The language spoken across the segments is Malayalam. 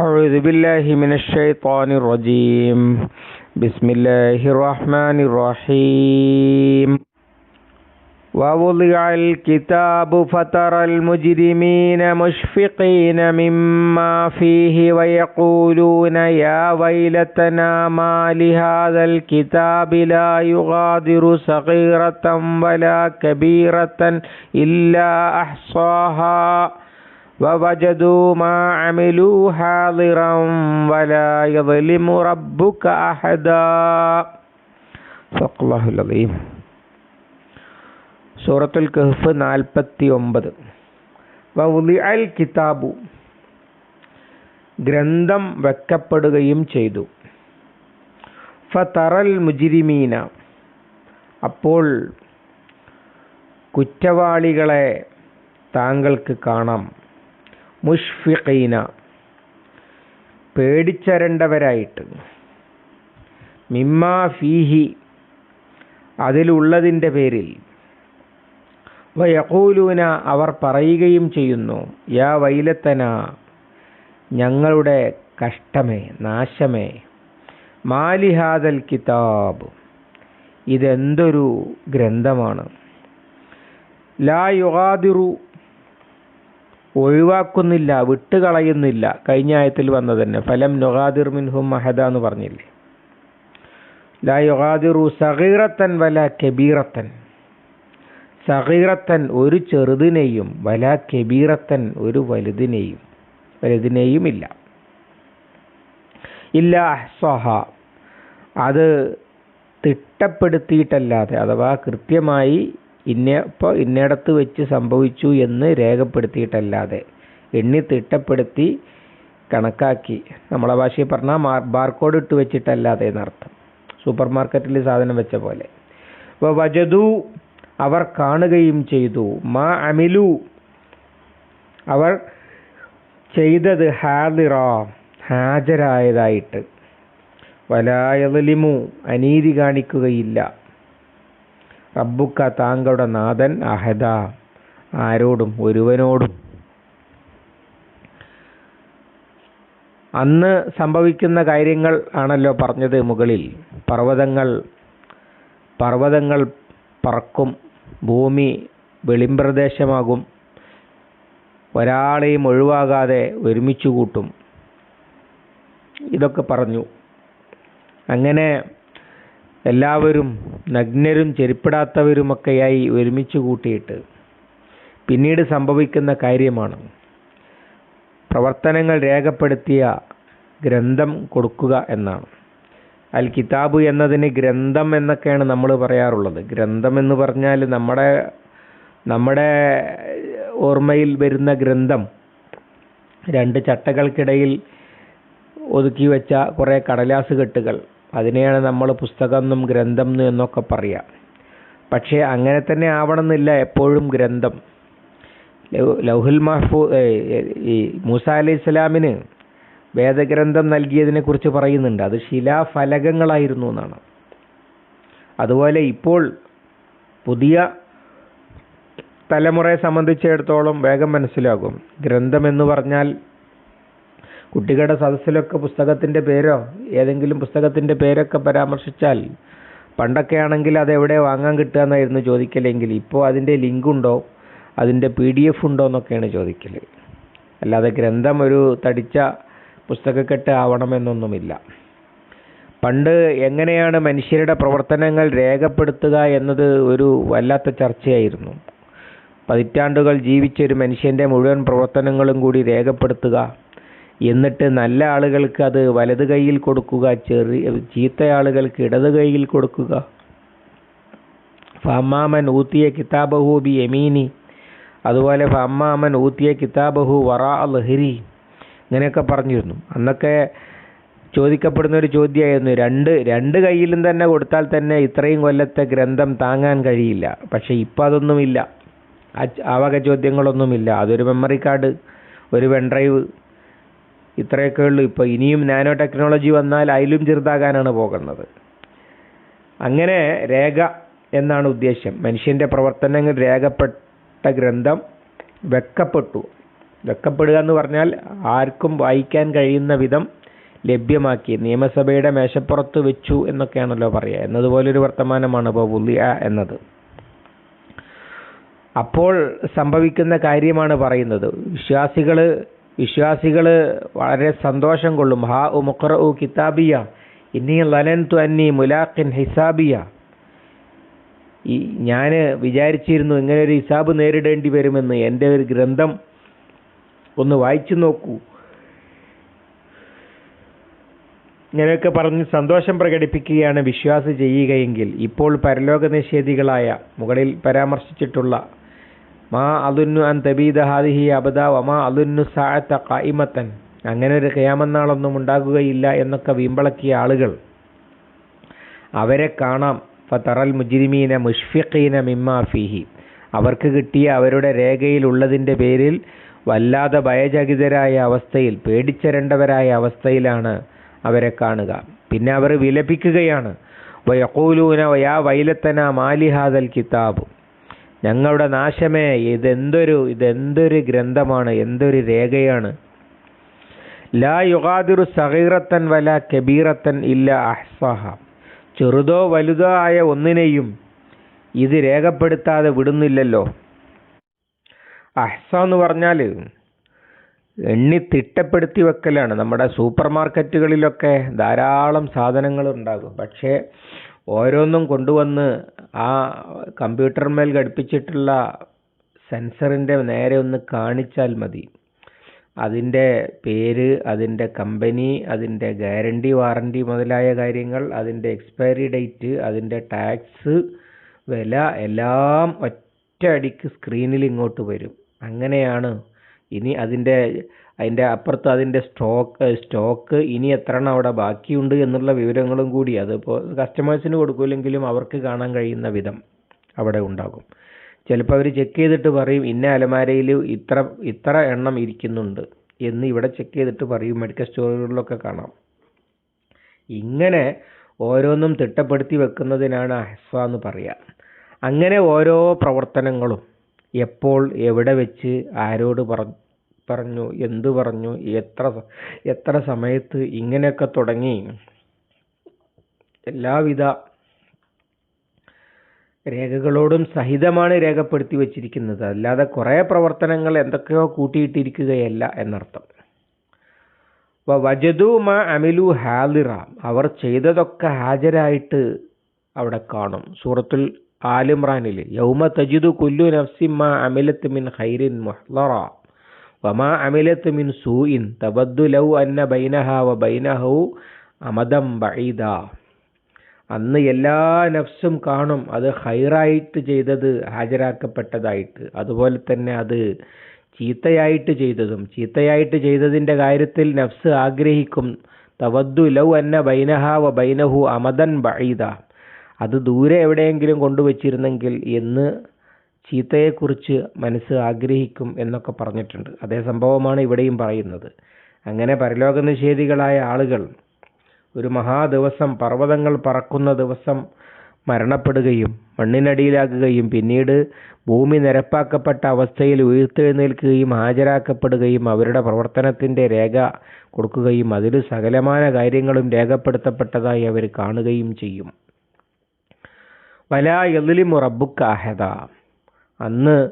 أعوذ بالله من الشيطان الرجيم. بسم الله الرحمن الرحيم. ووضع الكتاب فترى المجرمين مشفقين مما فيه ويقولون يا ويلتنا ما لهذا الكتاب لا يغادر صغيرة ولا كبيرة إلا أحصاها. ووجدوا ما عملوا حاضرا ولا يظلم ربك أحدا صدق الله العظيم സൂറത്തുൽ കഹ്ഫ് നാൽപ്പത്തി ഒമ്പത് വൗലിഅൽ കിതാബു ഗ്രന്ഥം വെക്കപ്പെടുകയും ചെയ്തു ഫതറൽ മുജിരിമീന അപ്പോൾ കുറ്റവാളികളെ താങ്കൾക്ക് കാണാം മുഷ്ഫിഖീന. പേടിച്ചരണ്ടവരായിട്ട്. മിമ്മാ ഫീഹി അതിലുള്ളതിന്റെ പേരിൽ. വയക്കൂലൂന അവർ പറയുകയും ചെയ്യുന്നു യാ വൈലത്തന ഞങ്ങളുടെ കഷ്ടമേ നാശമേ മാലിഹാദൽ കിതാബ് ഇതെന്തൊരു ഗ്രന്ഥമാണ്. ലാ യുഗാദിറു ഒഴിവാക്കുന്നില്ല വിട്ടുകളയുന്നില്ല. കഴിഞ്ഞ ആയത്തിൽ വന്നത് തന്നെ ഫലം നൊഹാദിർ മിൻഹും മഹദ എന്ന് പറഞ്ഞില്ലേ? ലാ യൊഹാദിറു സഹീറത്തൻ വല കബീറത്തൻ. സഹീറത്തൻ ഒരു ചെറുതിനെയും വല കബീറത്തൻ ഒരു വലുതിനെയും. വലുതിനെയും ഇല്ല. ഇല്ല അഹ്സഹ അത് തിട്ടപ്പെടുത്തിയിട്ടല്ലാതെ അഥവാ കൃത്യമായി ഇന്ന ഇപ്പോൾ ഇന്നിടത്ത് വെച്ച് സംഭവിച്ചു എന്ന് രേഖപ്പെടുത്തിയിട്ടല്ലാതെ എണ്ണി തിട്ടപ്പെടുത്തി കണക്കാക്കി. നമ്മളെ ഭാഷയിൽ പറഞ്ഞാൽ ബാർകോഡ് ഇട്ട് വെച്ചിട്ടല്ലാതെ എന്നർത്ഥം. സൂപ്പർ മാർക്കറ്റിൽ സാധനം വെച്ച പോലെ. അപ്പോൾ വജതു അവർ കാണുകയും ചെയ്തു. മാ അമിലു അവർ ചെയ്തത് ഹാദിറ ഹാജരായതായിട്ട്. വലായതലിമു അനീതി കാണിക്കുകയില്ല. റബ്ബുക്ക താങ്കളുടെ നാഥൻ അഹദ. ആരോടും ഒരുവനോടും. അന്ന് സംഭവിക്കുന്ന കാര്യങ്ങൾ ആണല്ലോ പറഞ്ഞത് മുകളിൽ. പർവതങ്ങൾ പർവതങ്ങൾ പറക്കും ഭൂമി വെളിമ്പ്രദേശമാകും ഒരാളെയും ഒഴിവാകാതെ ഒരുമിച്ച് കൂട്ടും. ഇതൊക്കെ പറഞ്ഞു. അങ്ങനെ എല്ലാവരും നഗ്നരും ചെരുപ്പിടാത്തവരുമൊക്കെയായി ഒരുമിച്ച് കൂട്ടിയിട്ട് പിന്നീട് സംഭവിക്കുന്ന കാര്യമാണ്. പ്രവർത്തനങ്ങൾ രേഖപ്പെടുത്തിയ ഗ്രന്ഥം കൊടുക്കുക എന്നാണ്. അൽ കിതാബ് എന്നതിന് ഗ്രന്ഥം എന്നൊക്കെയാണ് നമ്മൾ പറയാറുള്ളത്. ഗ്രന്ഥം എന്ന് പറഞ്ഞാൽ നമ്മുടെ നമ്മുടെ ഓർമ്മയിൽ വരുന്ന ഗ്രന്ഥം. രണ്ട് ചട്ടകൾക്കിടയിൽ ഒതുക്കി വെച്ച കുറേ കടലാസ് കെട്ടുകൾ. അതിനെയാണ് നമ്മൾ പുസ്തകം എന്നും ഗ്രന്ഥം എന്നും എന്നൊക്കെ പറയുക പക്ഷേ അങ്ങനെ തന്നെ ആവണമെന്നില്ല എപ്പോഴും ഗ്രന്ഥം. ലൗഹുൽ മഹ്ഫൂ ഈ മൂസ അലൈഹി ഇസ്ലാമിന് വേദഗ്രന്ഥം നൽകിയതിനെ കുറിച്ച് പറയുന്നുണ്ട്. അത് ശിലാഫലകങ്ങളായിരുന്നു എന്നാണ്. അതുപോലെ ഇപ്പോൾ പുതിയ തലമുറയെ സംബന്ധിച്ചിടത്തോളം വേഗം മനസ്സിലാകും. ഗ്രന്ഥം എന്ന് പറഞ്ഞാൽ കുട്ടികളുടെ സദസ്സിലൊക്കെ പുസ്തകത്തിന്റെ പേരോ ഏതെങ്കിലും പുസ്തകത്തിന്റെ പേരൊക്കെ പരാമർശിച്ചാൽ പണ്ടൊക്കെ ആണെങ്കിൽ അത് എവിടെ വാങ്ങാൻ കിട്ടുക എന്നായിരുന്നു ചോദിക്കലെങ്കിൽ ഇപ്പോൾ അതിന്റെ ലിങ്കുണ്ടോ അതിന്റെ പി ഡി എഫ് ഉണ്ടോ എന്നൊക്കെയാണ് ചോദിക്കൽ. അല്ലാതെ ഗ്രന്ഥം ഒരു തടിച്ച പുസ്തകക്കെട്ട് ആവണമെന്നൊന്നുമില്ല. പണ്ട് എങ്ങനെയാണ് മനുഷ്യരുടെ പ്രവർത്തനങ്ങൾ രേഖപ്പെടുത്തുക എന്നത് ഒരു വല്ലാത്ത ചർച്ചയായിരുന്നു. പതിറ്റാണ്ടുകൾ ജീവിച്ച ഒരു മനുഷ്യന്റെ മുഴുവൻ പ്രവർത്തനങ്ങളും കൂടി രേഖപ്പെടുത്തുക എന്നിട്ട് നല്ല ആളുകൾക്ക് അത് വലത് കൈയിൽ കൊടുക്കുക ചെറിയ ചീത്ത ആളുകൾക്ക് ഇടത് കൈയിൽ കൊടുക്കുക. ഫമ്മാമൻ ഊത്തിയ കിതാബഹു ബി എമീനി അതുപോലെ ഫമ്മാമൻ ഊത്തിയ കിതാബഹു വറാ ലഹരി ഇങ്ങനെയൊക്കെ പറഞ്ഞിരുന്നു. അന്നൊക്കെ ചോദിക്കപ്പെടുന്ന ഒരു ചോദ്യമായിരുന്നു രണ്ട് രണ്ട് കയ്യിലും തന്നെ കൊടുത്താൽ തന്നെ ഇത്രയും കൊല്ലത്തെ ഗ്രന്ഥം താങ്ങാൻ കഴിയില്ല. പക്ഷേ ഇപ്പം അതൊന്നുമില്ല. ആ വക ചോദ്യങ്ങളൊന്നുമില്ല. അതൊരു മെമ്മറി കാർഡ് ഒരു പെൻഡ്രൈവ് ഇത്രയൊക്കെ ഉള്ളൂ. ഇപ്പോൾ ഇനിയും നാനോ ടെക്നോളജി വന്നാൽ അതിലും ചെറുതാകാനാണ് പോകുന്നത്. അങ്ങനെ രേഖ എന്നാണ് ഉദ്ദേശ്യം മനുഷ്യന്റെ പ്രവർത്തനങ്ങൾ രേഖപ്പെട്ട ഗ്രന്ഥം വെക്കപ്പെട്ടു. വെക്കപ്പെടുക എന്ന് പറഞ്ഞാൽ ആർക്കും വായിക്കാൻ കഴിയുന്ന വിധം ലഭ്യമാക്കി. നിയമസഭയുടെ മേശപ്പുറത്ത് വെച്ചു എന്നൊക്കെയാണല്ലോ പറയുക. എന്നതുപോലൊരു വർത്തമാനമാണ് ഇപ്പോൾ വുലിയ എന്നത്. അപ്പോൾ സംഭവിക്കുന്ന കാര്യമാണ് പറയുന്നത്. വിശ്വാസികൾ വിശ്വാസികൾ വളരെ സന്തോഷം കൊള്ളും. ഹാ ഉ മുഖറ ഉ കിതാബിയ ഇനി ലനൻതു അന്നി മുലാഖിൻ ഹിസാബിയ. ഈ ഞാൻ വിചാരിച്ചിരുന്നു ഇങ്ങനെ ഒരു ഹിസാബ് നേരിടേണ്ടി വരുമെന്ന്. എന്റെ ഒരു ഗ്രന്ഥം ഒന്ന് വായിച്ചു നോക്കൂ. ഇങ്ങനെയൊക്കെ പറഞ്ഞ് സന്തോഷം പ്രകടിപ്പിക്കുകയാണ് വിശ്വാസം ചെയ്യുകയെങ്കിൽ ഇപ്പോൾ പരലോക നിഷേധികളായ മുകളിൽ പരാമർശിച്ചിട്ടുള്ള മാ അലുന്നു അൻ തബീദ ഹാദിഹി അബദ വമാ അലുന്നു സാഅത്ത ഖായിമതൻ അങ്ങനെ ഒരു ഖിയാമന്നാളൊന്നും ഉണ്ടാകുകയില്ല എന്നൊക്കെ വീമ്പളക്കിയ ആളുകൾ. അവരെ കാണാം. ഫതറൽ മുജ്രിമീന മുഷ്ഫിഖീന മിമ്മാ ഫീഹി. അവർക്ക് കിട്ടിയ അവരുടെ രേഖയിലുള്ളതിന്റെ പേരിൽ വല്ലാതെ ഭയചകിതരായ അവസ്ഥയിൽ പേടിച്ചരണ്ടവരായ അവസ്ഥയിലാണ് അവരെ കാണുക. പിന്നെ അവർ വിലപിക്കുകയാണ്. വയക്കൂലൂന വയാ വൈലത്തന മാലിഹാദൽ കിതാബ്. ഞങ്ങളുടെ നാശമേ ഇതെന്തൊരു ഇതെന്തൊരു ഗ്രന്ഥമാണ് എന്തൊരു രേഖയാണ്. ലാ യുഗാദിറു സഹീറത്തൻ വല കബീറത്തൻ ഇല്ല അഹ്സഹ. ചെറുതോ വലുതോ ആയ ഒന്നിനെയും ഇത് രേഖപ്പെടുത്താതെ വിടുന്നില്ലല്ലോ. അഹ്സ എന്ന് പറഞ്ഞാൽ എണ്ണി തിട്ടപ്പെടുത്തി വെക്കലാണ്. നമ്മുടെ സൂപ്പർ മാർക്കറ്റുകളിലൊക്കെ ധാരാളം സാധനങ്ങൾ ഉണ്ടാകും. പക്ഷേ ഓരോന്നും കൊണ്ടുവന്ന് ആ കമ്പ്യൂട്ടർമേൽ ഘടിപ്പിച്ചിട്ടുള്ള സെൻസറിന്റെ നേരെ ഒന്ന് കാണിച്ചാൽ മതി. അതിന്റെ പേര് അതിന്റെ കമ്പനി അതിന്റെ ഗ്യാരണ്ടി വാറണ്ടി മുതലായ കാര്യങ്ങൾ അതിന്റെ എക്സ്പയറി ഡേറ്റ് അതിന്റെ ടാക്സ് വില എല്ലാം ഒറ്റ അടിക്ക് സ്ക്രീനിൽ ഇങ്ങോട്ട് വരും. അങ്ങനെയാണ് ഇനി അതിന്റെ അതിന്റെ അപ്പുറത്ത് അതിന്റെ സ്റ്റോക്ക് സ്റ്റോക്ക് ഇനി എത്ര എണ്ണം അവിടെ ബാക്കിയുണ്ട് എന്നുള്ള വിവരങ്ങളും കൂടി. അതിപ്പോൾ കസ്റ്റമേഴ്സിന് കൊടുക്കില്ലെങ്കിലും അവർക്ക് കാണാൻ കഴിയുന്ന വിധം അവിടെ ഉണ്ടാകും. ചിലപ്പോൾ അവർ ചെക്ക് ചെയ്തിട്ട് പറയും ഇന്ന അലമാരയിൽ ഇത്ര ഇത്ര എണ്ണം ഇരിക്കുന്നുണ്ട് എന്ന് ഇവിടെ ചെക്ക് ചെയ്തിട്ട് പറയും. മെഡിക്കൽ സ്റ്റോറുകളിലൊക്കെ കാണാം. ഇങ്ങനെ ഓരോന്നും തിട്ടപ്പെടുത്തി വെക്കുന്നതിനാണ് അഹ്സ എന്ന് പറയുക അങ്ങനെ ഓരോ പ്രവർത്തനങ്ങളും എപ്പോൾ എവിടെ വെച്ച് ആരോട് പറഞ്ഞു പറഞ്ഞു എന്ത് പറഞ്ഞു എത്ര എത്ര സമയത്ത് ഇങ്ങനെയൊക്കെ തുടങ്ങി. എല്ലാവിധ രേഖകളോടും സഹിതമാണ് രേഖപ്പെടുത്തി വച്ചിരിക്കുന്നത്. അല്ലാതെ കുറേ പ്രവർത്തനങ്ങൾ എന്തൊക്കെയോ കൂട്ടിയിട്ടിരിക്കുകയല്ല എന്നർത്ഥം. വജതു മ അമിലു ഹാലിറ അവർ ചെയ്തതൊക്കെ ഹാജരായിട്ട് അവിടെ കാണും. സൂറത്തുൽ ആലിമ്രാനിൽ യൗമ തജിദു കുല്ലു നഫ്സിൻ മാ അമിലത്ത് മിൻ ഹൈരിൻ മുഹ്ലറ വമാ അമിലത്ത് മിൻ സൂഇൻ തബദ്ദു ലൗ അന്ന ബൈനഹ വ ബൈനഹു അമദം ബൈദ അന്ന് എല്ലാ നഫ്സും കാണും. അത് ഹൈറായിട്ട് ചെയ്തത് ഹാജരാക്കപ്പെട്ടതായിട്ട്. അതുപോലെ തന്നെ അത് ചീത്തയായിട്ട് ചെയ്തതും. ചീത്തയായിട്ട് ചെയ്തതിന്റെ കാര്യത്തിൽ നഫ്സ് ആഗ്രഹിക്കും. തവദ്ദു ലൗ അന്ന ബൈനഹ വ ബൈനഹു അമദൻ ബൈദ അത് ദൂരെ എവിടെയെങ്കിലും കൊണ്ടുവച്ചിരുന്നെങ്കിൽ എന്ന് ചീത്തയെക്കുറിച്ച് മനസ്സ് ആഗ്രഹിക്കും എന്നൊക്കെ പറഞ്ഞിട്ടുണ്ട്. അതേ സംഭവമാണ് ഇവിടെയും പറയുന്നത്. അങ്ങനെ പരലോക നിഷേധികളായ ആളുകൾ ഒരു മഹാദിവസം പർവതങ്ങൾ പറക്കുന്ന ദിവസം മരണപ്പെടുകയും മണ്ണിനടിയിലാകുകയും പിന്നീട് ഭൂമി നിരപ്പാക്കപ്പെട്ട അവസ്ഥയിൽ ഉയർത്തെഴുന്നേൽക്കുകയും ഹാജരാക്കപ്പെടുകയും അവരുടെ പ്രവർത്തനത്തിന്റെ രേഖ കൊടുക്കുകയും അതിൽ സകലമായ കാര്യങ്ങളും രേഖപ്പെടുത്തപ്പെട്ടതായി അവർ കാണുകയും ചെയ്യും. വലാ എതിലിമു റബ്ബുക്ക് അഹദ. അന്ന്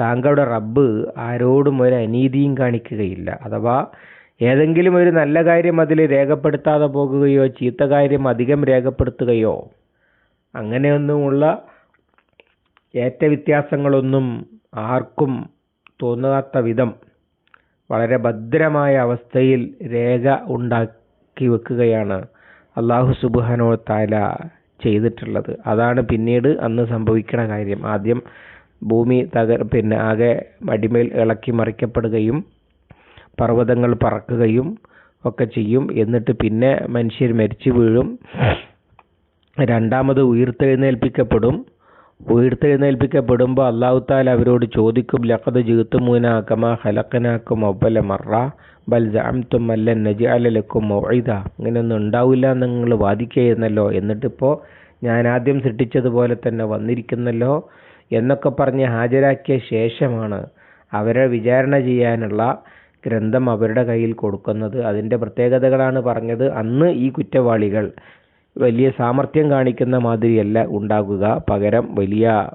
താങ്കളുടെ റബ്ബ് ആരോടും ഒരു അനീതിയും കാണിക്കുകയില്ല. അഥവാ ഏതെങ്കിലും ഒരു നല്ല കാര്യം അതിൽ രേഖപ്പെടുത്താതെ പോകുകയോ ചീത്ത കാര്യം അധികം രേഖപ്പെടുത്തുകയോ അങ്ങനെയൊന്നുമുള്ള ഏറ്റവ്യത്യാസങ്ങളൊന്നും ആർക്കും തോന്നാത്ത വിധം വളരെ ഭദ്രമായ അവസ്ഥയിൽ രേഖ ഉണ്ടാക്കി വെക്കുകയാണ് അള്ളാഹു സുബുഹാനോ താല ചെയ്തിട്ടുള്ളത്. അതാണ് പിന്നീട് അന്ന് സംഭവിക്കണ കാര്യം. ആദ്യം ഭൂമി തകർ പിന്നെ ആകെ അടിമേൽ ഇളക്കി മറിക്കപ്പെടുകയും പർവതങ്ങൾ പറക്കുകയും ഒക്കെ ചെയ്യും. എന്നിട്ട് പിന്നെ മനുഷ്യർ മരിച്ചു വീഴും. രണ്ടാമത് ഉയർത്തെഴുന്നേൽപ്പിക്കപ്പെടും. ഉയർത്തെഴുന്നേൽപ്പിക്കപ്പെടുമ്പോൾ അള്ളാഹു താല അവരോട് ചോദിക്കും ലഖത് ജീത്തുമൂന കമാ ഹലക്കനാക്കും ഒബല മറ? ബൽ ജാംത്തും അല്ല നജി അലലക്കും മൊഴിത ഇങ്ങനെയൊന്നും ഉണ്ടാവില്ല നിങ്ങൾ വാദിക്കുകയെന്നല്ലോ എന്നിട്ടിപ്പോൾ ഞാൻ ആദ്യം സൃഷ്ടിച്ചതുപോലെ തന്നെ വന്നിരിക്കുന്നല്ലോ. എന്നൊക്കെ പറഞ്ഞ് ഹാജരാക്കിയ ശേഷമാണ് അവരെ വിചാരണ ചെയ്യാനുള്ള ഗ്രന്ഥം അവരുടെ കയ്യിൽ കൊടുക്കുന്നത്. അതിന്റെ പ്രത്യേകതകളാണ് പറഞ്ഞത്. അന്ന് ഈ കുറ്റവാളികൾ വലിയ സാമർഥ്യം കാണിക്കുന്ന മാതിരിയല്ല ഉണ്ടാകുക. പകരം വലിയ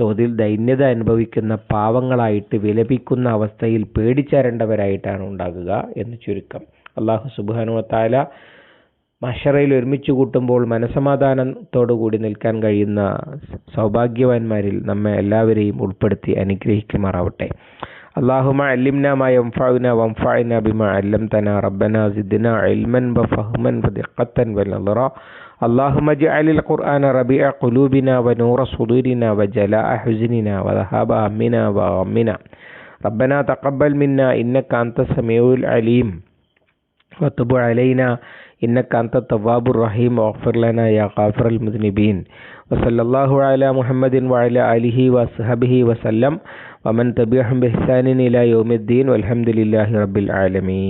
തോതിൽ ദൈന്യത അനുഭവിക്കുന്ന പാവങ്ങളായിട്ട് വിലപിക്കുന്ന അവസ്ഥയിൽ പേടിച്ചരേണ്ടവരായിട്ടാണ് ഉണ്ടാകുക എന്ന് ചുരുക്കം. അള്ളാഹു സുബാനുവത്താല മഷറയിൽ ഒരുമിച്ച് കൂട്ടുമ്പോൾ മനസമാധാനത്തോടു കൂടി നിൽക്കാൻ കഴിയുന്ന സൗഭാഗ്യവാന്മാരിൽ നമ്മെ എല്ലാവരെയും ഉൾപ്പെടുത്തി അനുഗ്രഹിക്കുമാറാവട്ടെ اللهم علمنا ما ينفعنا وانفعنا بما علمتنا ربنا زدنا علما وفهما ودقة ونظرا اللهم اجعل القرآن ربيع قلوبنا ونور صدورنا وجلاء حزننا وذهاب همنا وغمنا ربنا تقبل منا إنك أنت السميع العليم وتب علينا إنك أنت التواب الرحيم واغفر لنا يا غافر المذنبين وصلى الله على محمد وعلى آله وصحبه وسلم ومن تبعهم بإحسان إلى يوم الدين والحمد لله رب العالمين